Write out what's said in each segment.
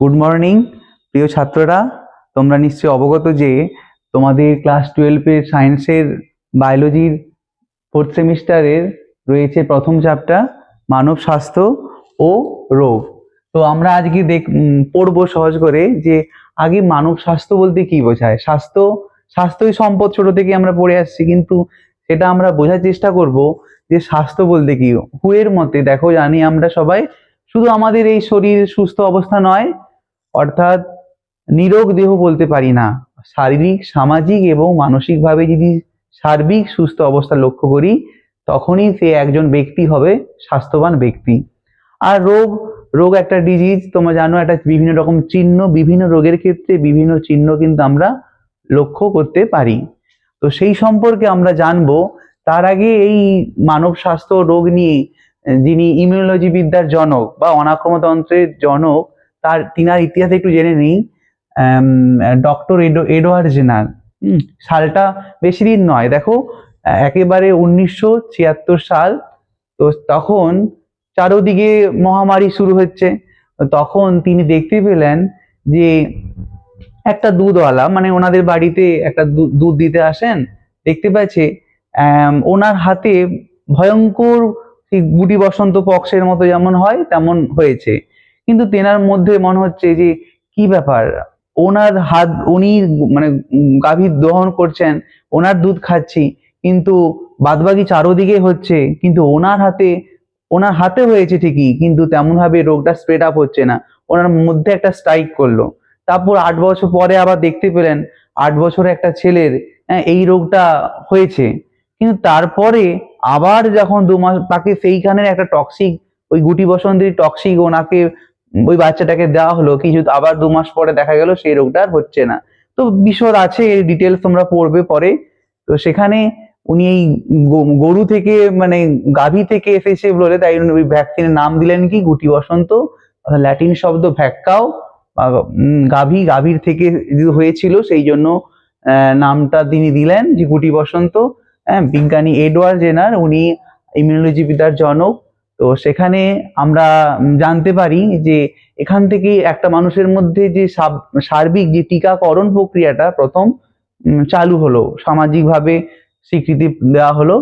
Good morning প্রিয় ছাত্ররা। তোমরা নিশ্চয়ই অবগত যে তোমাদের ক্লাস টুয়েলভের সায়েন্সের বায়োলজির ফোর্থ সেমিস্টারের রয়েছে প্রথম চ্যাপ্টার মানব স্বাস্থ্য ও রোগ। তো আমরা আজকে দেখ পড়ব সহজ করে যে আগে মানব স্বাস্থ্য বলতে কি বোঝায়? স্বাস্থ্য, স্বাস্থ্যই সম্পদ ছোট থেকে আমরা পড়ে আসছি, কিন্তু সেটা আমরা বোঝার চেষ্টা করব যে স্বাস্থ্য বলতে কি। হুয়ের মতে, দেখো জানি আমরা সবাই, শুধু আমাদের এই শরীর সুস্থ অবস্থা নয় অর্থাৎ নিরোগ দেহ বলতে পারি না। শারীরিক, সামাজিক এবং মানসিকভাবে যদি সার্বিক সুস্থ অবস্থা লক্ষ্য করি, তখনই সে একজন ব্যক্তি হবে, স্বাস্থ্যবান ব্যক্তি। আর রোগ রোগ একটা ডিজিজ তোমরা জানো, একটা বিভিন্ন রকম চিহ্ন, বিভিন্ন রোগের ক্ষেত্রে বিভিন্ন চিহ্ন কিন্তু আমরা লক্ষ্য করতে পারি। তো সেই সম্পর্কে আমরা জানব, তার আগে এই মানব স্বাস্থ্য রোগ নিয়ে যিনি ইমিউনোলজি বিদ্যার জনক বা অনাক্রমতন্ত্রের জনক তার, তিনার ইতিহাস একটু জেনে নিই। ডক্টর এডো, এডওয়ার্ড জেনার। সালটা বেশি দিন নয়, দেখো, একেবারে উনিশশো ছিয়াত্তর সাল, তো তখন চারোদিকে মহামারী শুরু হচ্ছে। তখন তিনি দেখতে পেলেন যে একটা দুধওয়ালা মানে ওনাদের বাড়িতে একটা দুধ দিতে আসেন, দেখতে পাচ্ছে ওনার হাতে ভয়ঙ্কর গুটি বসন্ত পক্সের মতো যেমন হয়, তেমন হয়েছে। কিন্তু তেনার মধ্যে মনে হচ্ছে যে কি ব্যাপার? ওনার হাত উনি মানে গাভীর দহন করছেন ওনার দুধ খাচ্ছি কিন্তু বাদবাকি চারোদিকে হচ্ছে কিন্তু ওনার হাতে ওনার হাতে হয়েছে ঠিকই কিন্তু তেমন ভাবে রোগটা স্প্রেড আপ হচ্ছে না। ওনার মধ্যে একটা স্ট্রাইক করল। তারপর আট বছর পরে আবার দেখতে পেলেন আট বছরে একটা ছেলের হ্যাঁ, এই রোগটা হয়েছে। কিন্তু তারপরে আবার যখন দু মাস তাকে সেইখানের একটা টক্সিক ওই গুটি বসন্তের টক্সিক ওনাকে ওই বাচ্চাটাকে দেওয়া হলো কিছু আবার দু মাস পরে দেখা গেল সেই রোগটা আর হচ্ছে না। তো বিশদ আছে এর ডিটেলস তোমরা পড়বে পরে। তো সেখানে উনি এই গরু থেকে মানে গাভী থেকে এসেছে বলে তাই ওই ভ্যাকসিনের নাম দিলেন কি? গুটি বসন্ত ল্যাটিন শব্দ ভ্যাক্কাও গাভী গাভীর থেকে হয়েছিল সেই জন্য নামটা তিনি দিলেন যে গুটি বসন্ত। হ্যাঁ, বিজ্ঞানী এডওয়ার্ড জেনার উনি ইমিউনোলজি বিদ্যার জনক। তো সেখানে আমরা জানতে পারি যে এখান থেকে একটা মানুষের মধ্যে যে সার্বিক যে টিকাকরণ প্রক্রিয়াটা প্রথম চালু হলো, সামাজিকভাবে স্বীকৃতি দেওয়া হলো।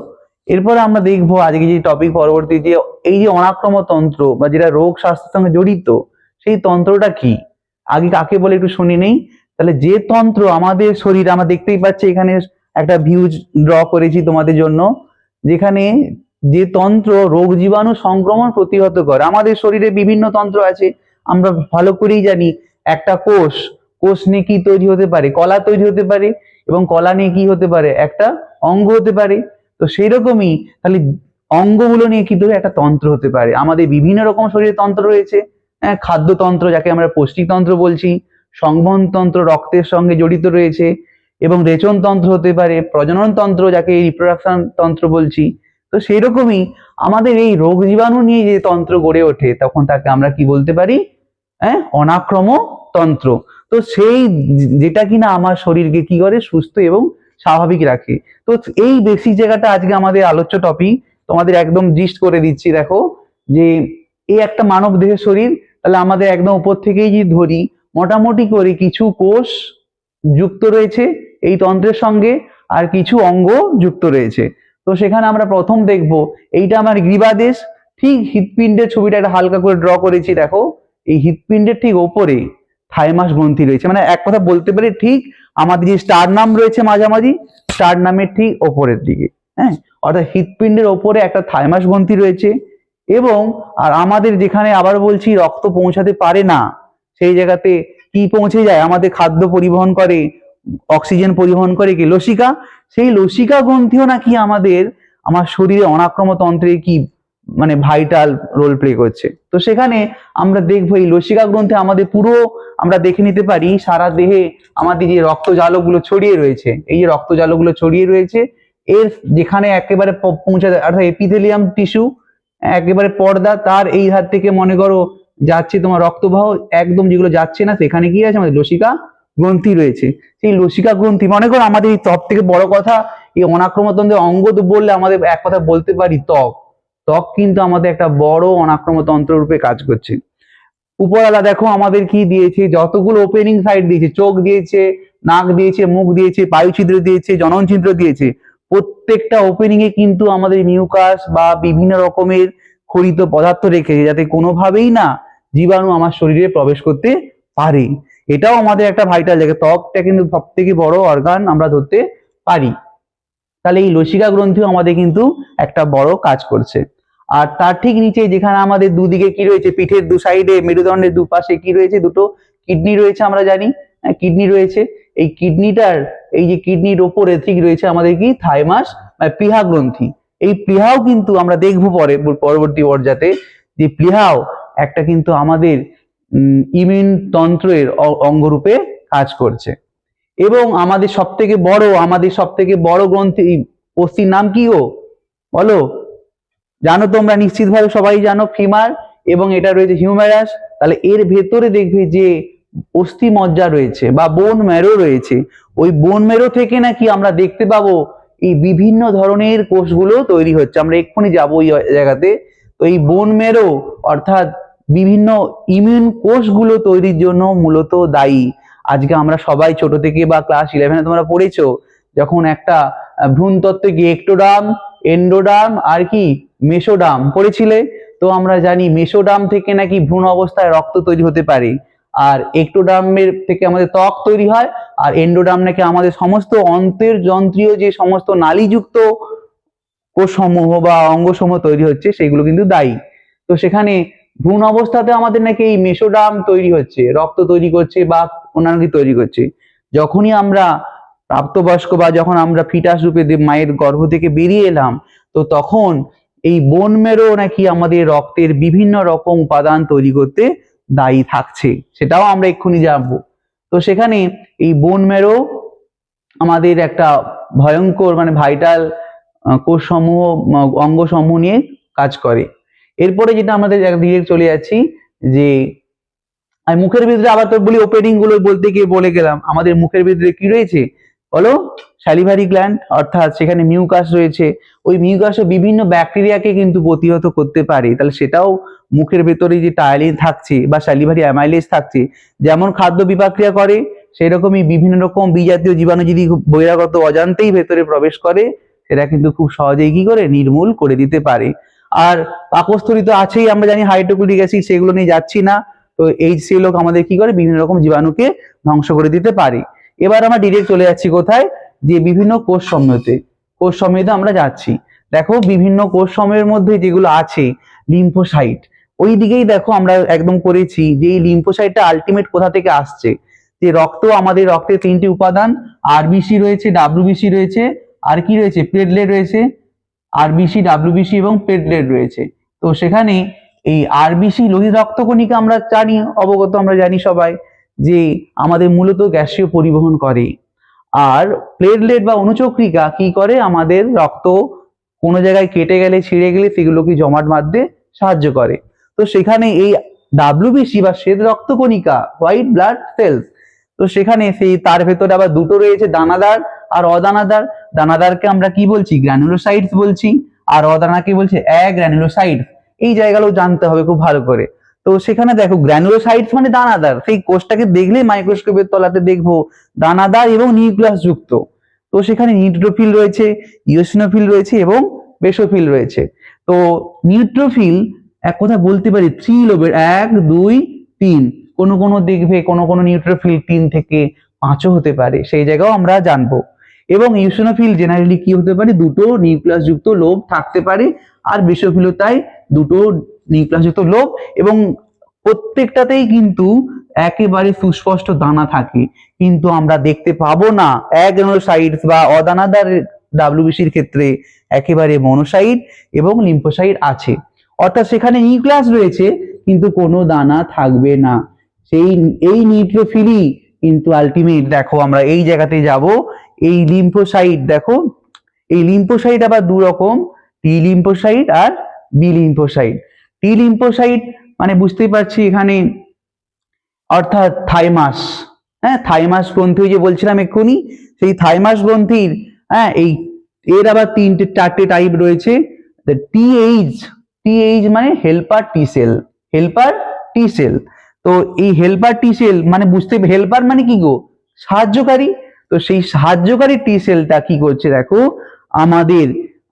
এরপরে আমরা দেখব আজকে যে টপিক পরবর্তী যে এই যে অনাক্রম তন্ত্র বা যেটা রোগ স্বাস্থ্যের সঙ্গে জড়িত, সেই তন্ত্রটা কি? আগে কাকে বলে একটু শুনে নেই। তাহলে যে তন্ত্র আমাদের শরীর, আমরা দেখতেই পাচ্ছি এখানে একটা ভিউজ ড্র করেছি তোমাদের জন্য, যেখানে যে তন্ত্র রোগ জীবাণু সংক্রমণ প্রতিহত করে। আমাদের শরীরে বিভিন্ন তন্ত্র আছে, আমরা ভালো করেই জানি। একটা কোষ কোষ নিয়ে কি তৈরি হতে পারে? কলা তৈরি হতে পারে এবং কলা নিয়ে কি হতে পারে? একটা অঙ্গ হতে পারে। তো সেই রকমই তাহলে অঙ্গগুলো নিয়ে কি ধরে একটা তন্ত্র হতে পারে। আমাদের বিভিন্ন রকম শরীরে তন্ত্র রয়েছে। হ্যাঁ খাদ্যতন্ত্র যাকে আমরা পৌষ্টিকতন্ত্র বলছি সংবহনতন্ত্র রক্তের সঙ্গে জড়িত রয়েছে এবং রেচনতন্ত্র হতে পারে প্রজননতন্ত্র যাকে রিপ্রোডাকশন তন্ত্র বলছি। তো সেই রকমই আমাদের এই রোগ জীবাণু নিয়ে যে তন্ত্র গড়ে ওঠে, তখন তাকে আমরা কি বলতে পারি? হ্যাঁ অনাক্রম তন্ত্র। তো সেই যেটা কিনা আমার শরীরকে কি করে? সুস্থ এবং স্বাভাবিক রাখে। তো এই বেসিক জায়গাটা আজকে আমাদের আলোচ্য টপিক তোমাদের একদম জিস্ট করে দিচ্ছি, দেখো, যে এই একটা মানব দেহের শরীর, তাহলে আমাদের একদম উপর থেকেই যদি ধরি, মোটামুটি করে কিছু কোষ যুক্ত রয়েছে এই তন্ত্রের সঙ্গে, আর কিছু অঙ্গ যুক্ত রয়েছে। তো সেখানে আমরা প্রথম দেখব, এইটা আমার গ্রীবাদেশ ঠিক হৃৎপিণ্ডের ছবিটা একটা হালকা করে ড্র করেছি, দেখো, এই হৃৎপিণ্ডের ঠিক ওপরে থাইমাস গ্রন্থি রয়েছে মানে এক কথা বলতে পারি, ঠিক আমাদের যে স্টার নাম রয়েছে মাঝামাঝি, স্টার নামের ঠিক ওপরের দিকে হ্যাঁ অর্থাৎ হৃৎপিণ্ডের ওপরে একটা থাইমাস গ্রন্থি রয়েছে এবং, আর আমাদের যেখানে আবার বলছি রক্ত পৌঁছাতে পারে না, সেই জায়গাতে কি পৌঁছে যায়? আমাদের খাদ্য পরিবহন করে, অক্সিজেন পরিবহন করে কি? লসিকা সেই লসিকা গ্রন্থিও নাকি আমাদের, আমার শরীরে অনাক্রমতন্ত্রে কি মানে ভাইটাল রোল প্লে করছে? তো সেখানে আমরা দেখব এই লসিকা গ্রন্থে আমাদের পুরো আমরা দেখে নিতে পারি, সারা দেহে আমাদের যে রক্ত জালকগুলো ছড়িয়ে রয়েছে, এই যে রক্ত জালকগুলো ছড়িয়ে রয়েছে, এর যেখানে একেবারে প- পৌঁছাতে অর্থাৎ এপিথেলিয়াম টিস্যু একেবারে পর্দা, তার এই হাত থেকে মনে করো যাচ্ছে তোমার রক্তবাহ, একদম যেগুলো যাচ্ছে না, সেখানে কি আছে আমাদের লসিকা গ্রন্থি রয়েছে। সেই লসিকা গ্রন্থি, মনে করো আমাদের এই ত্বক থেকে বড় কথা, এই অনাক্রমতন্ত্রের অঙ্গ তো বললে আমাদের এক কথা বলতে পারি ত্বক। ত্বক কিন্তু আমাদের একটা বড় অনাক্রমতন্ত্র রূপে কাজ করছে। উপরালা দেখো আমাদের কি দিয়েছে, যতগুলো ওপেনিং সাইড দিয়েছে, চোখ দিয়েছে, নাক দিয়েছে, মুখ দিয়েছে বায়ু ছিদ্র দিয়েছে জনন ছিদ্র দিয়েছে, প্রত্যেকটা ওপেনিং এ কিন্তু আমাদের মিউকাস বা বিভিন্ন রকমের খরিত পদার্থ রেখেছে, যাতে কোনোভাবেই না জীবাণু আমার শরীরে প্রবেশ করতে পারে। এটাও আমাদের একটা ভাইটাল জায়গা ত্বকটা কিন্তু সব থেকে বড় অর্গান আমরা ধরতে পারি। তাহলে এই লসিকা গ্রন্থিও আমাদের কিন্তু একটা বড় কাজ করছে। আর তার ঠিক নিচে যেখানে আমাদের দুদিকে কি রয়েছে, পিঠের দু সাইডে মেরুদণ্ডের দুপাশে কি রয়েছে, দুটো কিডনি রয়েছে আমরা জানি। কিডনি রয়েছে। এই কিডনিটার এই যে কিডনির ওপরে ঠিক রয়েছে আমাদের কি? থাইমাস মানে প্লিহা গ্রন্থি। এই প্লিহাও কিন্তু আমরা দেখব পরে, পরবর্তী পর্যাতে। যে প্লিহাও একটা কিন্তু আমাদের ইমিউন তন্ত্রের অঙ্গরূপে কাজ করছে। এবং আমাদের সব থেকে বড়, আমাদের সব থেকে বড় গ্রন্থি অস্থির নাম কি ও বলো। জানো তোমরা, নিশ্চিতভাবে সবাই জানো, ফিমার, এবং এটা রয়েছে হিউম্যারাস। তাহলে এর ভেতরে দেখবে যে অস্থি মজ্জা রয়েছে বা বোন ম্যারো রয়েছে। ওই বোন ম্যারো থেকে নাকি আমরা দেখতে পাবো এই বিভিন্ন ধরনের কোষগুলো তৈরি হচ্ছে। আমরা এক্ষুনি যাব ওই জায়গাতে। তো এই বোন ম্যারো অর্থাৎ বিভিন্ন ইমিউন কোষগুলো তৈরির জন্য মূলত দায়ী। আজকে আমরা সবাই ছোট থেকে বা ক্লাস ইলেভেনে তোমরা পড়েছো, যখন একটা ভ্রূণতত্ত্বে গিয়ে একটোডাম এন্ডোডাম আর কি মেসোডাম পড়েছিলে? তো আমরা জানি মেসোডাম থেকে নাকি ভ্রূণ অবস্থায় রক্ত তৈরি হতে পারে। আর একটোডামের থেকে আমাদের ত্বক তৈরি হয়, আর এন্ডোডাম নাকি আমাদের সমস্ত অন্তের যন্ত্রীয় যে সমস্ত নালীযুক্ত কোষসমূহ বা অঙ্গসমূহ তৈরি হচ্ছে, সেগুলো কিন্তু দায়ী। তো সেখানে ভ্রূণ অবস্থাতে আমাদের নাকি এই মেসোডাম তৈরি হচ্ছে, রক্ত তৈরি করছে বা অন্যান্য কিছু তৈরি করছে। যখনই আমরা প্রাপ্তবয়স্ক বা যখন আমরা ফিটাস রূপে মায়ের গর্ভ থেকে বেরিয়ে এলাম, তো তখন এই বোন মেরো নাকি আমাদের রক্তের বিভিন্ন রকম উপাদান তৈরি করতে দায়ী থাকছে। সেটাও আমরা এক্ষুনি জানব। তো সেখানে এই বোন মেরো আমাদের একটা ভয়ঙ্কর মানে ভাইটাল কোষ সমূহ অঙ্গ সমূহ নিয়ে কাজ করে। এরপরে যেটা আমাদের ডিরেক্ট চলে যাচ্ছি, যে, আর মুখের ভিতরে আবার তো বলি ওপেনিংগুলো বলতে গিয়ে বলে গেলাম, আমাদের মুখের ভিতরে কি রয়েছে? বলো স্যালিভারি গ্ল্যান্ড অর্থাৎ সেখানে মিউকাস রয়েছে, ওই মিউকাসও বিভিন্ন ব্যাকটেরিয়াকে কিন্তু প্রতিহত করতে পারে। তাহলে সেটাও মুখের ভেতরে যে টায়ালিন থাকছে বা স্যালিভারি অ্যামাইলেজ থাকছে, যেমন খাদ্য বিপাক্রিয়া করে সেই রকমই বিভিন্ন রকম বিজাতীয় জীবাণু যদি বহিরাগত অজান্তেই ভেতরে প্রবেশ করে, সেটা কিন্তু খুব সহজেই কি করে, নির্মূল করে দিতে পারে। আর পাকস্থলী তো আছেই, আমরা জানি হাইড্রোক্লোরিক অ্যাসিড সেগুলো নিয়ে যাচ্ছি না। তো এই সেলক আমাদের কি করে? বিভিন্ন রকম জীবাণুকে ধ্বংস করে দিতে পারে। এবার আমরা ডিরেক্ট চলে যাচ্ছি কোথায়? যে বিভিন্ন কোষ সমূহতে কোষ সমূহে আমরা যাচ্ছি। দেখো বিভিন্ন কোষ সমূহের মধ্যে যেগুলো আছে, লিম্ফোসাইট। ওই দিকেই দেখো আমরা একদম করেছি যে এই লিম্ফোসাইটটা আলটিমেট কোথা থেকে আসছে? যে রক্ত, আমাদের রক্তের তিনটি উপাদান আরবিসি রয়েছে ডাব্লিউবিসি রয়েছে, আর কি রয়েছে? প্লেটলেট রয়েছে। আরবিসি ডাব্লিউবিসি এবং প্লেটলেট রয়েছে। তো সেখানে এই আরবিসি লোহিত রক্তকণিকা আমরা জানি, অবগত আমরা জানি সবাই, যে আমাদের মূলত গ্যাসীয় পরিবহন করে। আর প্লেটলেট বা অনুচক্রিকা কি করে? আমাদের রক্ত কোনো জায়গায় কেটে গেলে, ছিঁড়ে গেলে, সেগুলোকে জমাট বাঁধতে সাহায্য করে। তো সেখানে এই ডাব্লিউবিসি বা শ্বেত রক্তকণিকা হোয়াইট ব্লাড সেলস তো সেখানে সেই তার ভেতরে আবার দুটো রয়েছে, দানাদার আর অদানাদার। দানাদারকে আমরা কি বলছি? গ্র্যানুলোসাইটস বলছি, আর অদানাকে বলছে অ্যাগ্র্যানুলোসাইটস এই জায়গাগুলো জানতে হবে খুব ভালো করে। তো সেখানে দেখো গ্র্যানুলোসাইটস মানে দানাদার। সেই কোষটাকে দেখলে মাইক্রোস্কোপের তলাতে দেখব, দানাদার এবং নিউক্লিয়াস যুক্ত। তো সেখানে নিউট্রোফিল রয়েছে ইওসিনোফিল রয়েছে এবং বেসোফিল রয়েছে। তো নিউট্রোফিল এক কথা বলতে পারি থ্রি লোবের এক, দুই, তিন। কোনো কোনো দেখবে কোনো কোনো নিউট্রোফিল তিন থেকে পাঁচও হতে পারে। সেই জায়গাও আমরা জানব। এবং ইউসিনোফিল জেনারেলি কি হতে পারে? দুটো নিউক্লিয়াস যুক্ত লোভ থাকতে পারে, আর বেসোফিলতায় দুটো নিউক্লিয়াস যুক্ত লোভ এবং প্রত্যেকটাতেই কিন্তু একেবারে সুস্পষ্ট দানা থাকে। কিন্তু আমরা দেখতে পাবো না অ্যাগ্রেনোসাইটস বা অদানাদার ডাব্লিউবিসির ক্ষেত্রে একেবারে মনোসাইট এবং লিম্ফোসাইট আছে। অর্থাৎ সেখানে নিউক্লিয়াস রয়েছে, কিন্তু কোনো দানা থাকবে না। সেই, এই নিউট্রোফিলই কিন্তু আলটিমেট দেখো, আমরা এই জায়গাতে যাব এই লিম্ফোসাইট দেখো, এই লিম্ফোসাইট আবার দু রকম টি লিম্ফোসাইট আর বি লিম্ফোসাইট টি লিম্ফোসাইট মানে বুঝতেই পারছি এখানে অর্থাৎ থাইমাস হ্যাঁ থাইমাস গ্রন্থি যে বলছিলাম এক্ষুনি, সেই থাইমাস গ্রন্থির হ্যাঁ এই এর আবার তিনটে, চারটে টাইপ রয়েছে। টিএইচ টিএইচ মানে helper T cell helper T cell তো এই হেল্পার টি সেল মানে বুঝতে হেল্পার মানে কি গো? সাহায্যকারী তো সেই সাহায্যকারী টি সেলটা কি করছে দেখো? আমাদের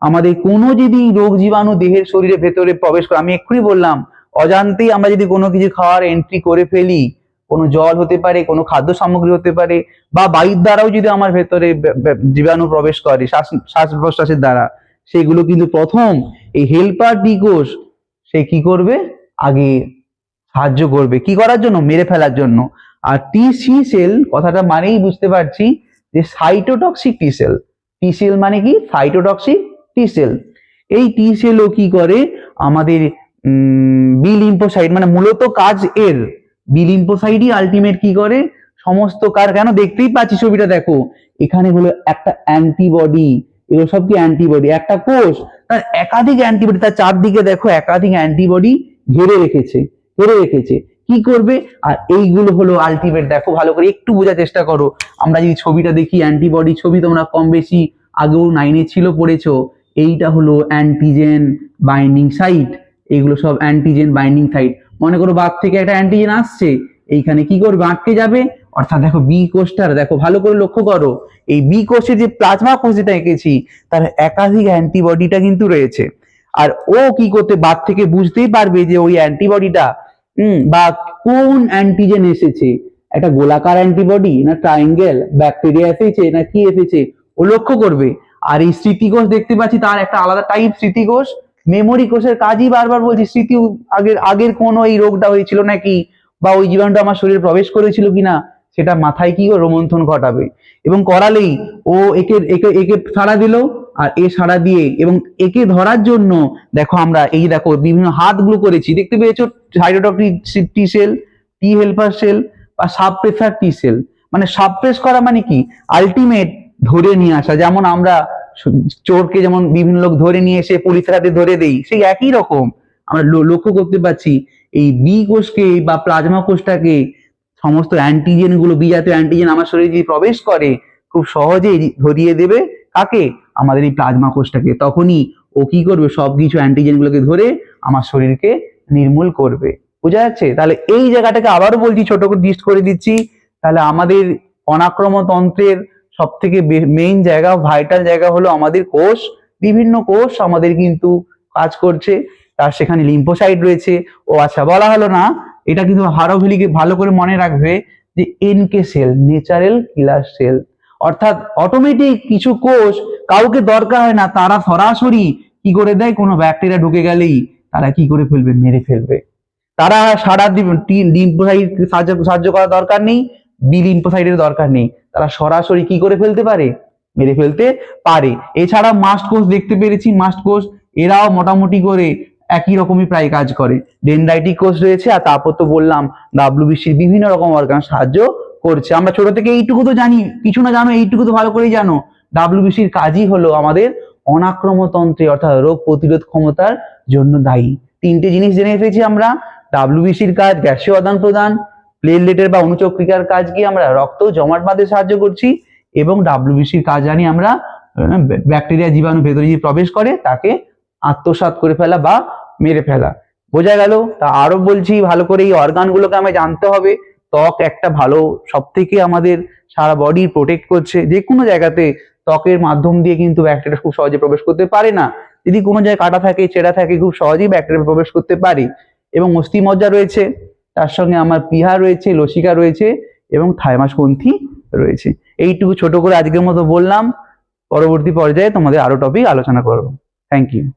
আমাদের কোনো যদি রোগ জীবাণু দেহের শরীরে ভেতরে প্রবেশ করে, আমি এক্ষুনি বললাম, অজান্তেই আমরা যদি কোনো কিছু খাওয়ার এন্ট্রি করে ফেলি, কোনো জল হতে পারে, কোনো খাদ্য সামগ্রী হতে পারে, বা বায়ুর দ্বারাও যদি আমার ভেতরে জীবাণু প্রবেশ করে, শ্বাস শ্বাস প্রশ্বাসের দ্বারা, সেগুলো কিন্তু প্রথম এই হেল্পার টি কোষ, সে কি করবে? আগে সাহায্য করবে। কি করার জন্য? মেরে ফেলার জন্য। আর টি সি সেল কথাটা মানেই বুঝতে পারছি যে cytotoxic T cell T cell মানে কি? সাইটোটক্সিক টি সেল এই টি সেলও কি করে? আমাদের বি লিম্ফোসাইট মানে মূলত কাজ এর। বি লিম্ফোসাইটই আলটিমেট কি করে? সমস্ত কার, কেন? দেখতেই পাচ্ছি ছবিটা, দেখো। এখানে হলো একটা অ্যান্টিবডি এগুলো সব কি অ্যান্টিবডি একটা কোষ, তার একাধিক অ্যান্টিবডি তার চারদিকে দেখো একাধিক অ্যান্টিবডি ঘিরে রেখেছে ঘিরে রেখেছে। কি করবে? আর এইগুলো হলো আলটিমেট দেখো, ভালো করে একটু বোঝার চেষ্টা করো। আমরা যদি ছবিটা দেখি অ্যান্টিবডি ছবি তোমরা কম বেশি আগেও নাইনে ছিল, পড়েছো। এইটা হলো অ্যান্টিজেন বাইন্ডিং সাইট এইগুলো সব অ্যান্টিজেন বাইন্ডিং সাইট মনে করো বাঘ থেকে একটা অ্যান্টিজেন আসছে, এইখানে কি করবে? আটকে যাবে। অর্থাৎ দেখো বি কোষটার দেখো, ভালো করে লক্ষ্য করো। এই বি কোষে যে প্লাজমা কোষ যেটা এঁকেছি, তার একাধিক অ্যান্টিবডিটা কিন্তু রয়েছে। আর ও কি করতে বাদ থেকে বুঝতেই পারবে যে ওই অ্যান্টিবডিটা হুম। বা কোন অ্যান্টিজেন এসেছে? একটা গোলাকার অ্যান্টিবডি না ট্রায়াঙ্গেল ব্যাকটেরিয়া এসেছে না কি এসেছে? ও লক্ষ্য করবে। আর এই স্মৃতিকোষ দেখতে পাচ্ছি, তার একটা আলাদা টাইপ স্মৃতিকোষ। মেমোরি কোষের কাজই বারবার বলছি, স্মৃতি আগের আগের কোনো এই রোগটা হয়েছিল নাকি? বা ওই জীবাণুটা আমার শরীরে প্রবেশ করেছিল কিনা? সেটা মাথায় কি রোমন্থন ঘটাবে? এবং করালেই ও একে একে একে সাড়া দিল, আর এ সাড়া দিয়ে এবং একে ধরার জন্য দেখো আমরা এই দেখো বিভিন্ন হাতগুলো করেছি। দেখতে পেয়েছ? Cytotoxic T cell T helper cell বা সাবপ্রেসার টি সেল মানে সাবপ্রেস করা মানে কি? আলটিমেট ধরে নিয়ে আসা। যেমন আমরা চোরকে যেমন বিভিন্ন লোক ধরে নিয়ে এসে পুলিশের হাতে ধরে দেই, সেই একই রকম আমরা লক্ষ্য করতে পারছি এই বি কোষকে বা প্লাজমা কোষটাকে সমস্ত অ্যান্টিজেনগুলো বি জাতীয় অ্যান্টিজেন আমার শরীরে যদি প্রবেশ করে, খুব সহজেই ধরিয়ে দেবে কাকে? আমাদের এই প্লাজমা কোষটাকে। তখনই ও কি করবে? সবকিছু অ্যান্টিজেন গুলোকে ধরে আমার শরীরকে নির্মূল করবে। বোঝা যাচ্ছে? তাহলে এই জায়গাটাকে আবারও বলছি, ছোট করে লিস্ট করে দিচ্ছি। তাহলে আমাদের অনাক্রমতন্ত্রের সব থেকে মেইন জায়গা ভাইটাল জায়গা হলো আমাদের কোষ। বিভিন্ন কোষ আমাদের কিন্তু কাজ করছে। তার সেখানে লিম্ফোসাইট রয়েছে। ও আচ্ছা বলা হলো না এটা কিন্তু হারোভিলিকে ভালো করে মনে রাখবে যে NK cell natural killer cell অর্থাৎ অটোমেটিক কিছু কোষ কাউকে দরকার হয় না, তারা সরাসরি কি করে দেয়? কোনো ব্যাকটেরিয়া ঢুকে গেলেই তারা কি করে ফেলবে? মেরে ফেলবে। তারা সারা লিম্ফোসাইট সাহায্য সাহায্য করার দরকার নেই বি দরকার নেই। তারা সরাসরি কি করে ফেলতে পারে? মেরে ফেলতে পারে। এছাড়া মাস্ট কোষ দেখতে পেরেছি মাস্ট কোষ, এরাও মোটামুটি করে একই রকমই প্রায় কাজ করে। ডেন্ড্রাইটিক কোষ রয়েছে আর তারপর তো বললাম ডাব্লিউবিসির বিভিন্ন রকম অর্গান সাহায্য করছে। আমরা ছোট থেকে এইটুকু তো জানি, কিছু না জানো, এইটুকু তো ভালো করেই জানো। ডাব্লিউবিসির কাজই হলো আমাদের অনাক্রমতন্ত্রে, অর্থাৎ রোগ প্রতিরোধ ক্ষমতার জন্য দায়ী। তিনটে জিনিস জেনে এসেছি আমরা। ডাব্লিউবিসির কাজ গ্যাসীয় আদান প্রদান প্লেটলেটের বা অনুচক্রিকার কাজ কি আমরা রক্ত জমাট বাঁধতে সাহায্য করছি এবং ডাব্লিউবিসির কাজ জানি আমরা ব্যাকটেরিয়া জীবাণু ভেতরে যদি প্রবেশ করে, তাকে আত্মসাৎ করে ফেলা বা মেরে ফেলা। বোঝা গেল, তা আরও বলছি, ভালো করে এই অর্গানগুলোকে আমায় জানতে হবে। ত্বক একটা ভালো সব থেকে আমাদের সারা বডি প্রোটেক্ট করছে। যে কোনো জায়গাতে ত্বকের মাধ্যম দিয়ে কিন্তু ব্যাকটেরিয়া খুব সহজে প্রবেশ করতে পারে না। যদি কোনো জায়গায় কাটা থাকে ছেঁড়া থাকে, খুব সহজেই ব্যাকটেরিয়া প্রবেশ করতে পারে। এবং অস্থিমজ্জা রয়েছে, তার সঙ্গে আমার পিহা রয়েছে, লসিকা রয়েছে এবং থাইমাস গ্রন্থি রয়েছে। এইটুকু ছোট করে আজকের মতো বললাম। পরবর্তী পর্যায়ে তোমাদের আরও টপিক আলোচনা করব। Thank you